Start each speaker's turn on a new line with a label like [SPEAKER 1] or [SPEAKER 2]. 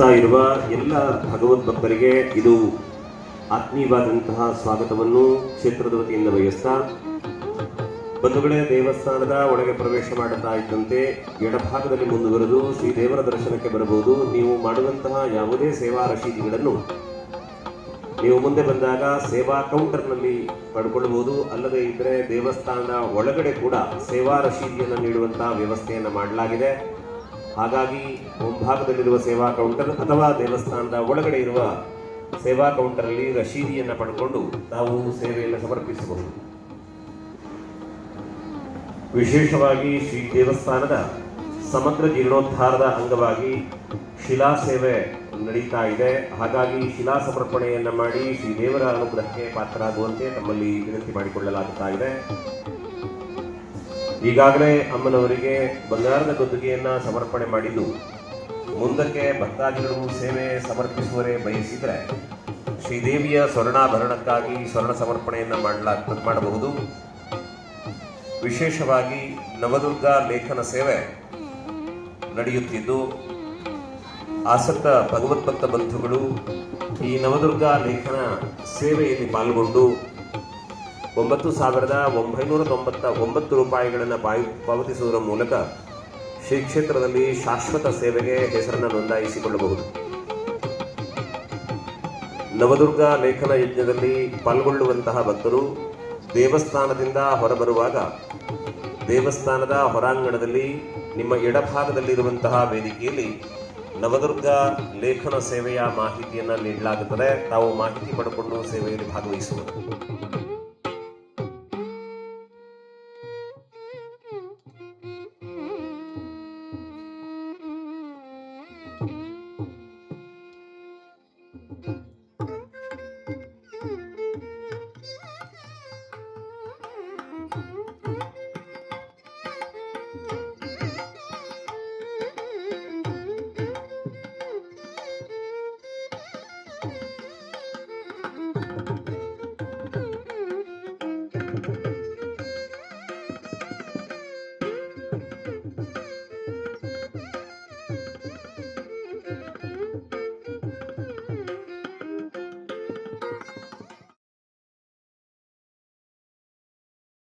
[SPEAKER 1] ಆಗಮಿಸ್ತಾ ಇರುವ ಎಲ್ಲ ಭಗವದ್ ಭಕ್ತರಿಗೆ ಇದು ಆತ್ಮೀಯವಾದಂತಹ ಸ್ವಾಗತವನ್ನು ಕ್ಷೇತ್ರದ ವತಿಯಿಂದ ಬಯಸ್ತಾ ಬಂಧುಗಳೇ, ದೇವಸ್ಥಾನದ ಒಳಗೆ ಪ್ರವೇಶ ಮಾಡುತ್ತಾ ಇದ್ದಂತೆ ಎಡಭಾಗದಲ್ಲಿ ಮುಂದುವರೆದು ಶ್ರೀ ದೇವರ ದರ್ಶನಕ್ಕೆ ಬರಬಹುದು. ನೀವು ಮಾಡುವಂತಹ ಯಾವುದೇ ಸೇವಾ ರಶೀದಿಗಳನ್ನು ನೀವು ಮುಂದೆ ಬಂದಾಗ ಸೇವಾ ಕೌಂಟರ್ನಲ್ಲಿ ಪಡ್ಕೊಳ್ಬಹುದು. ಅಲ್ಲದೆ ಇದ್ರೆ ದೇವಸ್ಥಾನದ ಒಳಗಡೆ ಕೂಡ ಸೇವಾ ರಶೀದಿಯನ್ನು ನೀಡುವಂತಹ ವ್ಯವಸ್ಥೆಯನ್ನು ಮಾಡಲಾಗಿದೆ. ಹಾಗಾಗಿ ಮುಂಭಾಗದಲ್ಲಿರುವ ಸೇವಾ ಕೌಂಟರ್ ಅಥವಾ ದೇವಸ್ಥಾನದ ಒಳಗಡೆ ಇರುವ ಸೇವಾ ಕೌಂಟರಲ್ಲಿ ರಶೀದಿಯನ್ನು ಪಡ್ಕೊಂಡು ನಾವು ಸೇವೆಯನ್ನು ಸಮರ್ಪಿಸಬಹುದು. ವಿಶೇಷವಾಗಿ ಶ್ರೀ ದೇವಸ್ಥಾನದ ಸಮಗ್ರ ಜೀರ್ಣೋದ್ಧಾರದ ಅಂಗವಾಗಿ ಶಿಲಾ ಸೇವೆ ನಡೀತಾ ಇದೆ. ಹಾಗಾಗಿ ಶಿಲಾ ಸಮರ್ಪಣೆಯನ್ನು ಮಾಡಿ ಶ್ರೀ ದೇವರ ಅನುಗ್ರಹಕ್ಕೆ ಪಾತ್ರರಾಗುವಂತೆ ತಮ್ಮಲ್ಲಿ ವಿನಂತಿ ಮಾಡಿಕೊಳ್ಳಲಾಗುತ್ತಾ ಇದೆ. ಈಗಾಗಲೇ ಅಮ್ಮನವರಿಗೆ ಬಂಗಾರದ ಗದ್ದುಗೆಯನ್ನ ಸಮರ್ಪಣೆ ಮಾಡಿದ್ದು, ಮುಂದಕ್ಕೆ ಭಕ್ತಾದಿಗಳು ಸೇವೆ ಸಮರ್ಪಿಸುವರೇ ಬಯಸಿದರೆ ಶ್ರೀದೇವಿಯ ಸ್ವರ್ಣಾಭರಣಕ್ಕಾಗಿ ಸ್ವರ್ಣ ಸಮರ್ಪಣೆಯನ್ನು ಮಾಡಲಾ, ಮಾಡಬಹುದು. ವಿಶೇಷವಾಗಿ ನವದುರ್ಗ ಲೇಖನ ಸೇವೆ ನಡೆಯುತ್ತಿದ್ದು, ಆಸಕ್ತ ಭಗವದ್ಭಕ್ತ ಬಂಧುಗಳು ಈ ನವದುರ್ಗ ಲೇಖನ ಸೇವೆಯಲ್ಲಿ ಪಾಲ್ಗೊಂಡು ಒಂಬತ್ತು ಸಾವಿರದ ಒಂಬೈನೂರ ತೊಂಬತ್ತ ಒಂಬತ್ತು ರೂಪಾಯಿಗಳನ್ನು ಪಾಯಿ ಪಾವತಿಸುವುದರ ಮೂಲಕ ಶ್ರೀ ಕ್ಷೇತ್ರದಲ್ಲಿ ಶಾಶ್ವತ ಸೇವೆಗೆ ಹೆಸರನ್ನು ನೋಂದಾಯಿಸಿಕೊಳ್ಳಬಹುದು. ನವದುರ್ಗ ಲೇಖನ ಯಜ್ಞದಲ್ಲಿ ಪಾಲ್ಗೊಳ್ಳುವಂತಹ ಭಕ್ತರು ದೇವಸ್ಥಾನದಿಂದ ಹೊರಬರುವಾಗ ದೇವಸ್ಥಾನದ ಹೊರಾಂಗಣದಲ್ಲಿ ನಿಮ್ಮ ಎಡಭಾಗದಲ್ಲಿರುವಂತಹ ವೇದಿಕೆಯಲ್ಲಿ ನವದುರ್ಗ ಲೇಖನ ಸೇವೆಯ ಮಾಹಿತಿಯನ್ನು ನೀಡಲಾಗುತ್ತದೆ. ತಾವು ಮಾಹಿತಿ ಪಡೆಕೊಂಡು ಸೇವೆಯಲ್ಲಿ ಭಾಗವಹಿಸುವುದು.